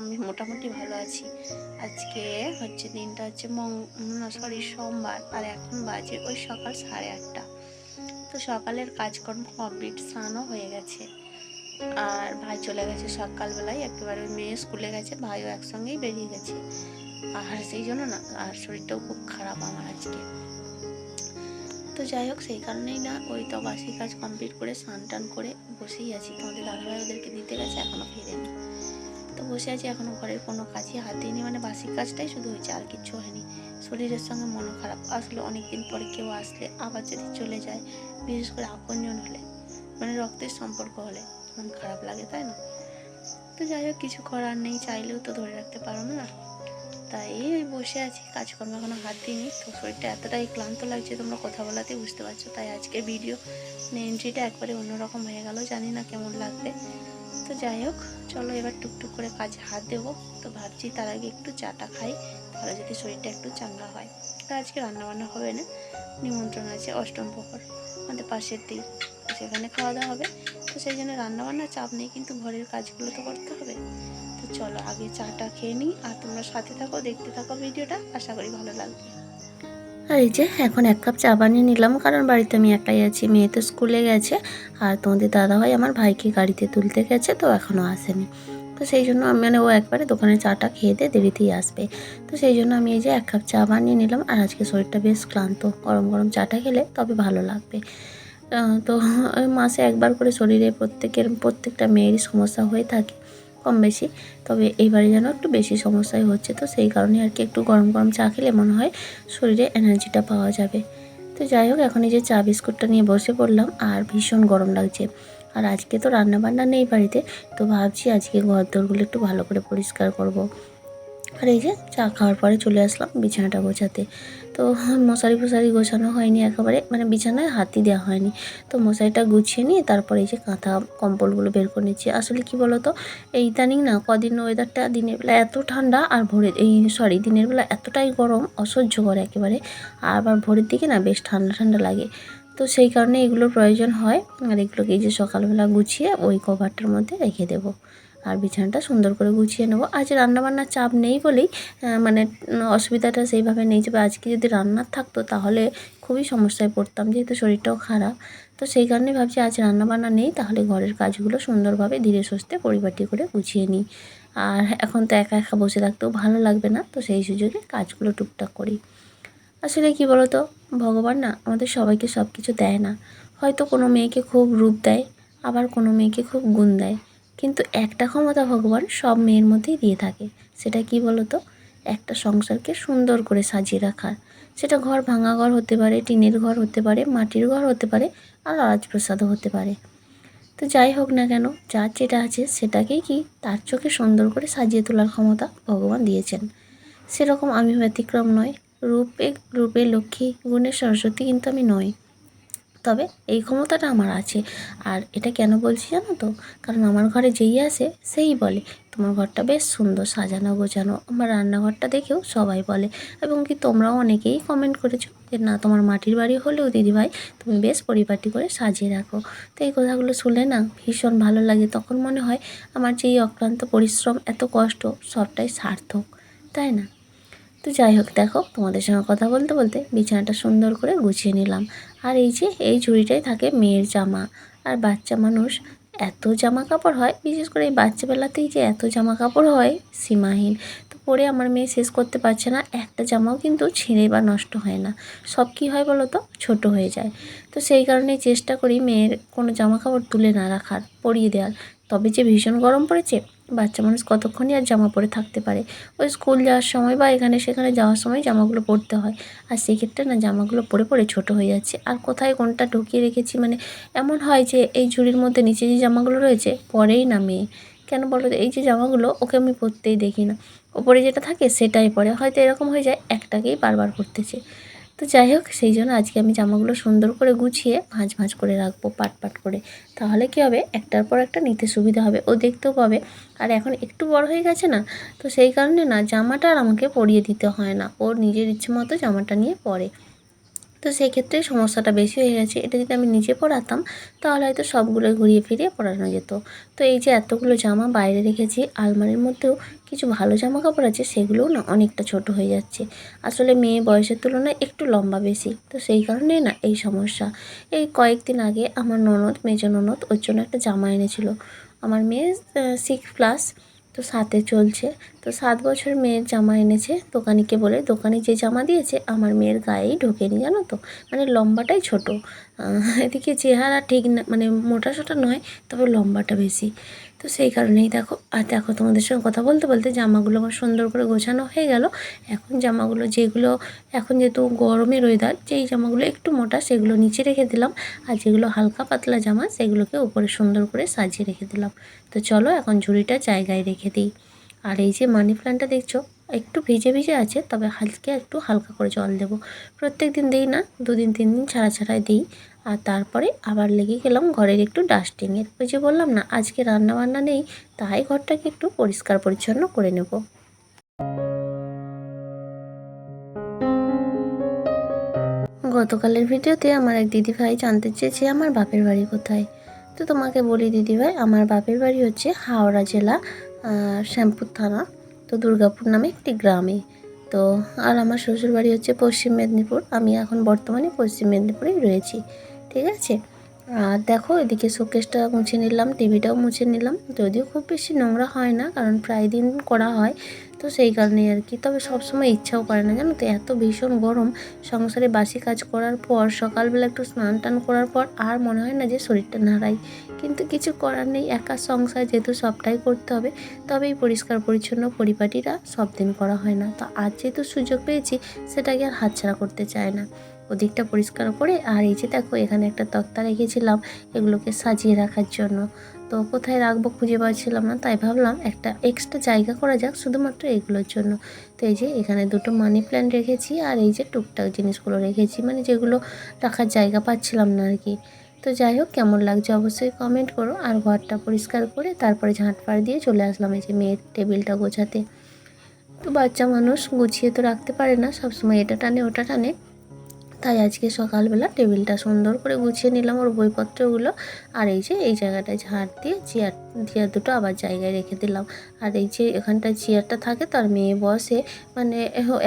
আমি মোটামুটি ভালো আছি। আজকে হচ্ছে দিনটা হচ্ছে মং সরি সোমবার। আর এখন বাজে ওই সকাল সাড়ে আটটা। তো সকালের কাজকর্ম কমপ্লিট স্নানও হয়ে গেছে। আর ভাই চলে গেছে সকালবেলায়। একেবারে মেয়ে স্কুলে গেছে, ভাইও একসঙ্গেই বেরিয়ে গেছে। আর সেই জন্য না, আর শরীরটাও খুব খারাপ আমার আজকে। তো যাই হোক, সেই কারণেই না, ওই তো বাসি কাজ কমপ্লিট করে স্নান টান করে বসেই আছি। তোমাদের দাদাভাই ওদেরকে দিতে গেছে এখনও ফিরেনি। তো বসে আছি এখনও ঘরের কোনো কাজই হাত দিইনি। মানে বাসি কাজটাই শুধু হয়েছে আর কিচ্ছু হয়নি। শরীরের সঙ্গে মনও খারাপ। আসলে অনেকদিন পরে কেউ আসলে আবার যদি চলে যায়, বিশেষ করে আপনজন হলে মানে রক্তের সম্পর্ক হলে মন খারাপ লাগে, তাই না? তো যাই হোক, কিছু করার নেই, চাইলেও তো ধরে রাখতে পারো না। তাই ওই বসে আছি, কাজকর্ম এখনও হাত দিইনি। তো শরীরটা এতটাই ক্লান্ত লাগছে, তোমরা কথা বলাতেই বুঝতে পারছ। তাই আজকের ভিডিও মানে এন্ট্রিটা একবারে অন্যরকম হয়ে গেল, জানি না কেমন লাগবে। তো যাই হোক, চলো এবার টুকটুক করে কাজে হাত দেবো। তো ভাবছি তার আগে একটু চাটা খাই, তাহলে যদি শরীরটা একটু চাঙ্গা হয়। তো আজকে রান্নাবান্না হবে না, নিমন্ত্রণ আছে অষ্টম প্রহর আমাদের পাশের দিক। সেখানে খাওয়া দাওয়া হবে। তো সেই জন্য রান্নাবান্নার চাপ নেই, কিন্তু ঘরের কাজগুলো তো করতে হবে। তো চলো আগে চাটা খেয়ে নিই, আর তোমরা সাথে থাকো, দেখতে থাকো ভিডিওটা, আশা করি ভালো লাগবে। আর এই যে, এখন এক কাপ চা বানিয়ে নিলাম, কারণ বাড়িতে আমি একাই আছি। মেয়ে তো স্কুলে গেছে, আর তোমাদের দাদাভাই আমার ভাইকে গাড়িতে তুলতে গেছে, তো এখনও আসেনি। তো সেই জন্য মানে ও একবারে দোকানে চাটা খেয়ে দিয়ে দেরিতেই আসবে। তো সেই জন্য আমি এই যে এক কাপ চা বানিয়ে নিলাম, আর আজকে শরীরটা বেশ ক্লান্ত। গরম গরম চাটা খেলে তবে ভালো লাগবে। তো মাসে একবার করে শরীরে প্রত্যেকের, প্রত্যেকটা মেয়েরই সমস্যা হয়ে থাকে। কম বেশি। তবে এইবারে যেন একটু বেশি সমস্যাই হচ্ছে। তো সেই কারণে আর কি একটু গরম গরম চা খেলে মনে হয় শরীরে এনার্জিটা পাওয়া যাবে। তো যাই হোক, এখন এই যে চা বিস্কুটটা নিয়ে বসে পড়লাম আর ভীষণ গরম লাগছে। আর আজকে তো রান্নাবান্না নেই বাড়িতে। তো ভাবছি আজকে ঘর দোরগুলো একটু ভালো করে পরিষ্কার করব। আর এই যে চা খাওয়ার পরে চলে আসলাম বিছানাটা গোছাতে। তো মশারি ফশারি গোছানো হয়নি একেবারে মানে বিছানায় হাতই দেওয়া হয়নি। তো মশারিটা গুছিয়ে নিয়ে তারপরে এই যে কাঁথা কম্বলগুলো বের করে নিচ্ছি। আসলে কি বলো তো এই ইদানিং না কদিন ওয়েদারটা দিনের বেলা এত ঠান্ডা আর ভোরের এই সরি দিনের বেলা এতটাই গরম, অসহ্য করে একেবারে। আবার ভোরের দিকে না বেশ ঠান্ডা ঠান্ডা লাগে। তো সেই কারণে এগুলোর প্রয়োজন হয়। আর এগুলোকে এই যে সকালবেলা গুছিয়ে ওই কভারটার মধ্যে রেখে দেবো। বিছানাটা সুন্দর করে গুছিয়ে নেব। আজ রান্নাবান্নার চাপ নেই বলেই মানে অসুবিধাটা সেইভাবে নেই যে, আজকে যদি রান্নার থাকতো তাহলে খুবই সমস্যায় পড়তাম, যেহেতু শরীরটাও খারাপ। তো সেই কারণে ভাবছি আজ রান্নাবান্না নেই, তাহলে ঘরের কাজগুলো সুন্দরভাবে ধীরে সুস্থে পরিপাটি করে গুছিয়ে নিই। আর এখন তো একা একা বসে থাকতেও ভালো লাগবে না, তো সেই সুযোগে কাজগুলো টুকটাক করি। আসলে কি বলতো, ভগবান না আমাদের সবাইকে সব কিছু দেয় না। হয়তো কোনো মেয়েকে খুব রূপ দেয়, আবার কোনো মেয়েকে খুব গুণ দেয়। কিন্তু একটা ক্ষমতা ভগবান সব মেয়ের মধ্যেই দিয়ে থাকে। সেটা কি বলতো? একটা সংসারকে সুন্দর করে সাজিয়ে রাখার সেটা ঘর ভাঙা ঘর হতে পারে, টিনের ঘর হতে পারে, মাটির ঘর হতে পারে, আর রাজপ্রসাদও হতে পারে। তো যাই হোক না কেন, যার যেটা আছে সেটাকেই কি তার চোখে সুন্দর করে সাজিয়ে তোলার ক্ষমতা ভগবান দিয়েছেন। সেরকম আমি ব্যতিক্রম নয়। রূপে রূপে লক্ষ্মী গুণের সরস্বতী কিন্তু আমি নই। তবে এই ক্ষমতাটা আমার আছে। আর এটা কেন বলছি জানো তো? কারণ আমার ঘরে যেই আসে সেই বলে, তোমার ঘরটা বেশ সুন্দর, সাজানো গোছানো। আমার রান্নাঘরটা দেখেও সবাই বলে। এবং কি তোমরাও অনেকেই কমেন্ট করেছ যে, না, তোমার মাটির বাড়ি হলেও দিদিভাই তুমি বেশ পরিপাটি করে সাজিয়ে রাখো। তো এই কথাগুলো শুনলে না ভীষণ ভালো লাগে। তখন মনে হয় আমার যে এই অক্লান্ত পরিশ্রম, এত কষ্ট, সবটাই সার্থক, তাই না? তো যাই হোক, দেখো তোমাদের সঙ্গে কথা বলতে বলতে বিছানাটা সুন্দর করে গুছিয়ে নিলাম। আর এই যে, এই ঝুড়িটাই থাকে মেয়ের জামা। আর বাচ্চা মানুষ এত জামা কাপড় হয়, বিশেষ করে এই বাচ্চাবেলাতেই যে এত জামা কাপড় হয়, সীমাহীন। তো পরে আমার মেয়ে শেষ করতে পারছে না, একটা জামাও কিন্তু ছিঁড়ে বা নষ্ট হয় না। সব কি হয় বলো তো? ছোট হয়ে যায়। তো সেই কারণে চেষ্টা করি মেয়ের কোনো জামা কাপড় তুলে না রাখার, পরিয়ে দেওয়ার। তবে যে ভীষণ গরম পড়েছে, বাচ্চা মানুষ কতক্ষণই আর জামা পরে থাকতে পারে? ওই স্কুল যাওয়ার সময় বা এখানে সেখানে যাওয়ার সময় জামাগুলো পরতে হয়। আর সেক্ষেত্রে না জামাগুলো পরে পরে ছোট হয়ে যাচ্ছে। আর কোথায় কোনটা ঢুকিয়ে রেখেছি মানে এমন হয় যে এই ঝুড়ির মধ্যে নিচে যে জামাগুলো রয়েছে, পরেই না মেয়ে কেন বলো এই যে জামাগুলো, ওকে আমি পরতেই দেখি না। ওপরে যেটা থাকে সেটাই পরে। হয়তো এরকম হয়ে যায়, একটাকেই বারবার পরতেছে। তো যাই হোক, সেই জন্য আজকে আমি জামাগুলো সুন্দর করে গুছিয়ে ভাঁজ ভাঁজ করে রাখব, পাট পাট করে। তাহলে কি হবে? একটার পর একটা নিতে সুবিধা হবে। ও দেখতেও পাবে। আর এখন একটু বড় হয়ে গেছে না, তো সেই কারণে না, জামাটা আর আমাকে পরিয়ে দিতে হয় না। ওর নিজের ইচ্ছে মতো জামাটা নিয়ে পরে। তো সেই ক্ষেত্রে সমস্যাটা বেশি হয়ে গেছে। এটা যদি আমি নিজে পরাতাম তাহলে হয়তো সবগুলো ঘুরিয়ে ফিরিয়ে পরানো যেত। তো এই যে এতগুলো জামা বাইরে রেখেছি, আলমারির মধ্যেও কিছু ভালো জামা কাপড় আছে, সেগুলোও না অনেকটা ছোট হয়ে যাচ্ছে। আসলে মেয়ে বয়সের তুলনায় একটু লম্বা বেশি। তো সেই কারণে না এই সমস্যা। এই কয়েকদিন আগে আমার ননদ, মেজ ননদ ওর জন্য একটা জামা এনেছিল। আমার মেয়ে সিক্স প্লাস তো সাথে চলছে। তো সাত বছর মেয়ের জামা এনেছে দোকানিকে বলে, দোকানি যে জামা দিয়েছে, আমার মেয়ের গায়েই ঢোকেনি, জানো তো? মানে লম্বাটাই ছোট। এদিকে চেহারা ঠিক না মানে মোটা সোটা নয়, তবে লম্বাটা বেশি। তো সেই কারণেই দেখো, আর দেখো তোমাদের সঙ্গে কথা বলতে বলতে জামাগুলো আমার সুন্দর করে গোছানো হয়ে গেল। এখন জামাগুলো যেগুলো, এখন যেহেতু গরমের ওয়েদার যেই জামাগুলো একটু মোটা সেগুলো নিচে রেখে দিলাম। আর যেগুলো হালকা পাতলা জামা সেগুলোকে উপরে সুন্দর করে সাজিয়ে রেখে দিলাম। তো চলো এখন ঝুড়িটা জায়গায় রেখে দিই। আর এই যে মানি প্ল্যান্টটা দেখছ, একটু ভিজে ভিজে আছে, তবে হালকা একটু হালকা করে জল দেবো। প্রত্যেক দিন দিই না, দুদিন তিন দিন ছাড়া ছাড়াই দিই। আর তারপরে আবার লেগে গেলাম ঘরের একটু ডাস্টিংয়ের ওই যে বললাম না, আজকে রান্না বান্না নেই, তাই ঘরটাকে একটু পরিষ্কার পরিচ্ছন্ন করে নেব। গতকালের ভিডিওতে আমার এক দিদিভাই জানতে চেয়েছে আমার বাপের বাড়ি কোথায়। তো তোমাকে বলি দিদিভাই, আমার বাপের বাড়ি হচ্ছে হাওড়া জেলা শ্যামপুর থানা, তো দুর্গাপুর নামে একটি গ্রামে। তো আর আমার শ্বশুর বাড়ি হচ্ছে পশ্চিম মেদিনীপুর, আমি এখন বর্তমানে পশ্চিম মেদিনীপুরেই রয়েছি। ঠিক আছে? আর দেখো, এদিকে শোকেসটা মুছে নিলাম, টিভিটাও মুছে নিলাম। যদিও খুব বেশি নোংরা হয় না, কারণ প্রায় দিন করা হয়, তো সেই কারণেই আর কি। তবে সবসময় ইচ্ছাও করে না, জানো তো, এত ভীষণ গরম। সংসারে বাসি কাজ করার পর, সকালবেলা একটু স্নান টান করার পর, আর মনে হয় না যে শরীরটা নাড়াই। কিন্তু কিছু করার নেই, একা সংসার যেহেতু সবটাই করতে হবে তবেই পরিষ্কার পরিচ্ছন্ন পরিপাটিরা সব দিন করা হয় না। তো আজ যেহেতু সুযোগ পেয়েছি, সেটাকে আর হাতছাড়া করতে চায় না। ওদিকটা পরিষ্কার করে, আর এই যে দেখো এখানে একটা তক্তা রেখেছিলাম এগুলোকে সাজিয়ে রাখার জন্য। তো কোথায় রাখব খুঁজে পাচ্ছিলাম না, তাই ভাবলাম একটা এক্সট্রা জায়গা করা যাক শুধুমাত্র এগুলোর জন্য। তো এই যে এখানে দুটো মানি প্ল্যান্ট রেখেছি, আর এই যে টুকটাক জিনিসগুলো রেখেছি মানে যেগুলো রাখার জায়গা পাচ্ছিলাম না আর কি। তো যাই হোক, কেমন লাগছে অবশ্যই কমেন্ট করো, আর ঘরটা পরিষ্কার করে তারপরে ঝাঁটফাড় দিয়ে চলে আসলাম এই যে মেয়ের টেবিলটা গোছাতে। তো বাচ্চা মানুষ গুছিয়ে তো রাখতে পারে না, সবসময় এটা টানে, ওটা টানে। তাই আজকে সকালবেলা টেবিলটা সুন্দর করে গুছিয়ে নিলাম ওর বইপত্রগুলো। আর এই যে, এই জায়গাটায় ঝাড় দিয়ে চেয়ার চেয়ার দুটো আবার জায়গায় রেখে দিলাম। আর এই যে, এখানটা চেয়ারটা থাকে, তার মেয়ে বসে মানে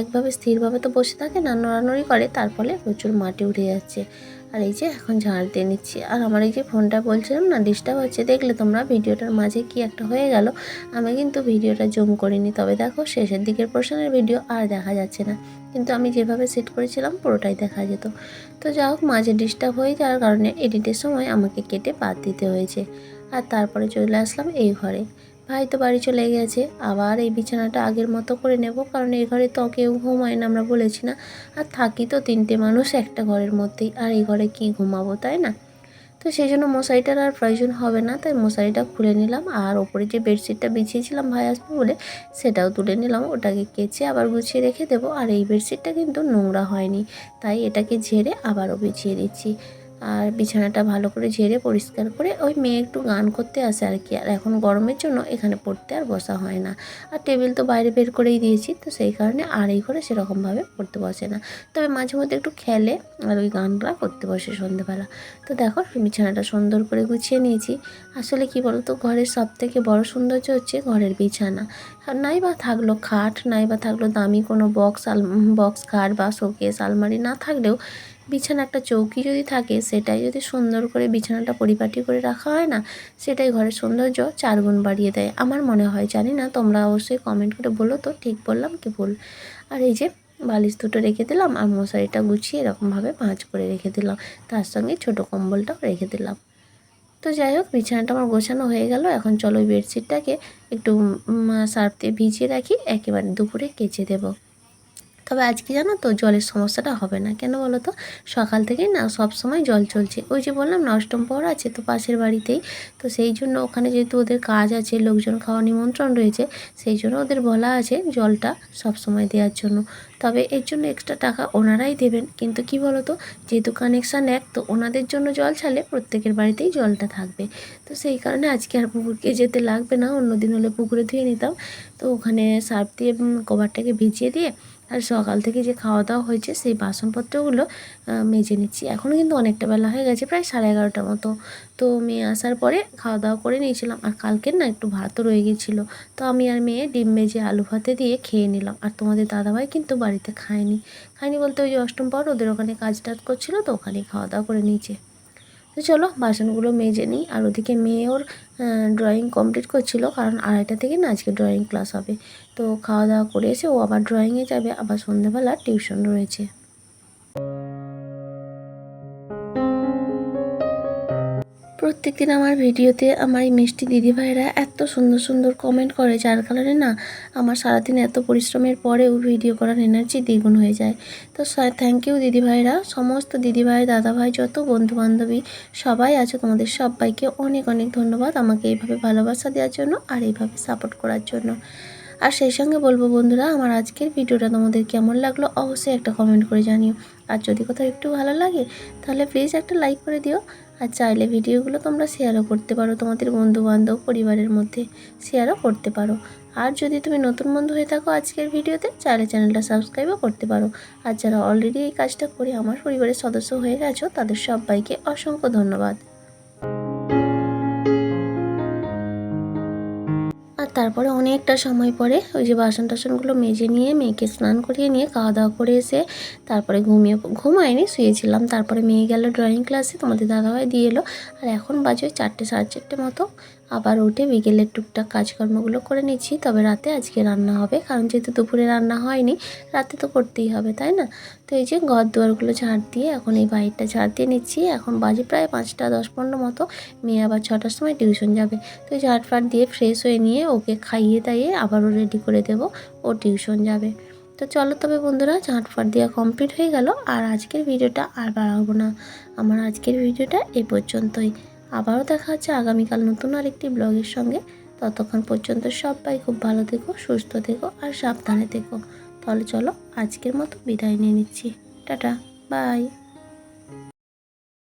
একভাবে স্থিরভাবে তো বসে থাকে না নড়ানড়ি করে, তার ফলে প্রচুর মাটি উঠে যাচ্ছে। আর এই যে এখন ঝাড় দিয়ে নিচ্ছি। আর আমার এই যে ফোনটা বলছিলাম না, ডিস্টার্ব হচ্ছে, দেখলে তোমরা ভিডিওটার মাঝে কি একটা হয়ে গেল। আমি কিন্তু ভিডিওটা জুম করিনি, তবে দেখো শেষের দিকের পোর্শনের ভিডিও আর দেখা যাচ্ছে না। কিন্তু আমি যেভাবে সেট করেছিলাম, পুরোটাই দেখা যেত। তো যা হোক, মাঝে ডিস্টার্ব হয়ে যাওয়ার কারণে এডিটের সময় আমাকে কেটে বাদ দিতে হয়েছে। আর তারপরে চলে আসলাম এই ঘরে। ভাই তো বাড়ি চলে গেছে। আবার এই বিছানাটা আগের মতো করে নেব, কারণ এই ঘরে তো কেউ ঘুমায় না, আমরা বলেছি না। আর থাকি তো তিনটে মানুষ একটা ঘরের মধ্যেই, আর এই ঘরে কি ঘুমাবো, তাই না? তো সেই জন্য মশারিটার আর প্রয়োজন হবে না, তাই মশারিটা খুলে নিলাম। আর ওপরে যে বেডশিটটা বিছিয়েছিলাম ভাই আসবে বলে, সেটাও তুলে নিলাম। ওটাকে কেচে আবার গুছিয়ে রেখে দেবো। আর এই বেডশিটটা কিন্তু নোংরা হয়নি, তাই এটাকে ঝেড়ে আবারও বিছিয়ে দিচ্ছি। আর বিছানাটা ভালো করে ঝেড়ে পরিষ্কার করে ওই মেয়ে একটু গান করতে আসে আর কি। আর এখন গরমের জন্য এখানে পড়তে আর বসা হয় না। আর টেবিল তো বাইরে বের করেই দিয়েছি, তো সেই কারণে আর এই ঘরে সেরকমভাবে পড়তে বসে না। তবে মাঝে মধ্যে একটু খেলে আর ওই গানটা করতে বসে সন্ধ্যেবেলা তো দেখো, বিছানাটা সুন্দর করে গুছিয়ে নিয়েছি। আসলে কি বলতো, ঘরের সব থেকে বড় সৌন্দর্য হচ্ছে ঘরের বিছানা। নাই বা থাকল খাট নাই বা থাকল দামি কোনো বক্স আল বক্স খাট বা শোকেস আলমারি না থাকলেও বিছানা একটা চৌকি যদি থাকে, সেটাই যদি সুন্দর করে বিছানাটা পরিপাটি করে রাখা হয় না, সেটাই ঘরের সৌন্দর্য চারগুণ বাড়িয়ে দেয়। আমার মনে হয়, জানি না, তোমরা অবশ্যই কমেন্ট করে বলো তো, ঠিক বললাম কি ভুল? আর এই যে বালিশ দুটো রেখে দিলাম আর মশারিটা গুছিয়ে এরকমভাবে পাঁচ করে রেখে দিলাম। তার সঙ্গে ছোটো কম্বলটাও রেখে দিলাম। তো যাই হোক, বিছানাটা আমার গোছানো হয়ে গেল। এখন চলো বেডশিটটাকে একটু সার্ফ দিয়ে ভিজিয়ে রাখি। একেবারে দুপুরে কেচে দেবো। তবে আজকে জানো তো জলের সমস্যাটা হবে না। কেন বলো তো? সকাল থেকেই না সব সময় জল চলছে। ওই যে বললাম না, অষ্টম পর আছে তো পাশের বাড়িতেই। তো সেই জন্য ওখানে যেহেতু ওদের কাজ আছে, লোকজন খাওয়া নিমন্ত্রণ রয়েছে, সেই জন্য ওদের বলা আছে জলটা সব সময় দেওয়ার জন্য। তবে এর জন্য এক্সট্রা টাকা ওনারাই দেবেন। কিন্তু কি বলো তো? যেহেতু কানেকশান এক, তো ওনাদের জন্য জল ছাড়লে প্রত্যেকের বাড়িতেই জলটা থাকবে। তো সেই কারণে আজকে আর পুকুরকে যেতে লাগবে না। অন্য দিন হলে পুকুরে ধুয়ে নিতাম। তো ওখানে সার্ফ দিয়ে কভারটাকে ভিজিয়ে দিয়ে আর সকাল থেকে যে খাওয়া দাওয়া হয়েছে, সেই বাসনপত্রগুলো মেজে নিচ্ছি। এখনও কিন্তু অনেকটা বেলা হয়ে গেছে, প্রায় সাড়ে এগারোটার মতো। তো মেয়ে আসার পরে খাওয়া দাওয়া করে নিয়েছিলাম। আর কালকের না একটু ভাতও রয়ে গেছিল। তো আমি আর মেয়ে ডিম মেজে আলু ভাতে দিয়ে খেয়ে নিলাম। আর তোমাদের দাদাভাই কিন্তু বাড়িতে খায়নি। খায়নি বলতে ওই যে অষ্টম পর ওদের ওখানে কাজ টাজ করছিল, তো ওখানেই খাওয়া দাওয়া করে নিয়েছে। তো চলো বাসনগুলো মেজে নিই। আর ওদিকে মেয়ে ওর ড্রয়িং কমপ্লিট করছিল, কারণ আড়াইটা থেকে না আজকে ড্রয়িং ক্লাস হবে। তো খাওয়া দাওয়া করে এসে ও আবার ড্রয়িংয়ে যাবে। আবার সন্ধ্যাবেলা টিউশন রয়েছে। প্রত্যেকদিন আমার ভিডিওতে আমার এই মিষ্টি দিদিভাইরা এত সুন্দর সুন্দর কমেন্ট করে, যার কারণে না আমার সারাদিন এত পরিশ্রমের পরেও ভিডিও করার এনার্জি দ্বিগুণ হয়ে যায়। তো থ্যাংক ইউ দিদিভাইরা, সমস্ত দিদিভাই, দাদাভাই, যত বন্ধু বান্ধবী সবাই আছে, তোমাদের সবাইকে অনেক অনেক ধন্যবাদ আমাকে এইভাবে ভালোবাসা দেওয়ার জন্য আর এইভাবে সাপোর্ট করার জন্য। আর সেই সঙ্গে বলব বন্ধুরা, আমার আজকের ভিডিওটা তোমাদের কেমন লাগল অবশ্যই একটা কমেন্ট করে জানিও। আর যদি কোথাও একটু ভালো লাগে, তাহলে প্লিজ একটা লাইক করে দিও। আর চাইলে ভিডিওগুলো তোমরা শেয়ারও করতে পারো, তোমাদের বন্ধুবান্ধব, পরিবারের মধ্যে শেয়ারও করতে পারো। আর যদি তুমি নতুন বন্ধু হয়ে থাকো আজকের ভিডিওতে, চাইলে চ্যানেলটা সাবস্ক্রাইবও করতে পারো। আর যারা অলরেডি এই কাজটা করে আমার পরিবারের সদস্য হয়ে গেছো, তাদের সবাইকে অসংখ্য ধন্যবাদ। তারপরে অনেকটা সময় পরে ওই যে বাসন টাসনগুলো মেজে নিয়ে, মেয়েকে স্নান করিয়ে নিয়ে খাওয়া দাওয়া করে এসে তারপরে ঘুমিয়ে ঘুমায়নি, শুয়েছিলাম। তারপরে মেয়ে গেল ড্রয়িং ক্লাসে তোমাদের দাদাভাই দিয়ে এলো। আর এখন বাজে চারটে, সাড়ে চারটে মতো। আবার উঠে বিকেলের টুকটাক কাজকর্মগুলো করে নিচ্ছি, তবে রাতে আজকে রান্না হবে, কারণ যেহেতু দুপুরে রান্না হয়নি, রাতে তো করতেই হবে, তাই না? তো এই যে ঘর দুয়ারগুলো ঝাড় দিয়ে এখন এই বাড়িটা ঝাড় দিয়ে নিচ্ছি, এখন বাজে প্রায় পাঁচটা দশ পনেরো মতো, মেয়ে আবার ছটার সময় টিউশন যাবে। তো ঝাড় ফাট দিয়ে ফ্রেশ হয়ে নিয়ে ওকে খাইয়ে দাইয়ে আবারও রেডি করে দেবো, ও টিউশন যাবে। তো চলো তবে বন্ধুরা ঝাঁট ঝাঁটফাট দেওয়া কমপ্লিট হয়ে গেল, আর আজকের ভিডিওটা আর বাড়াবো না। আমার আজকের ভিডিওটা এই পর্যন্তই। আবারও দেখা হচ্ছে আগামীকাল নতুন আরেকটি ব্লগের সঙ্গে। ততক্ষণ পর্যন্ত সবাই খুব ভালো থেকো, সুস্থ থেকো আর সাবধানে থেকো। তাহলে চলো আজকের মতো বিদায় নিয়ে নিচ্ছি। Tata, bye.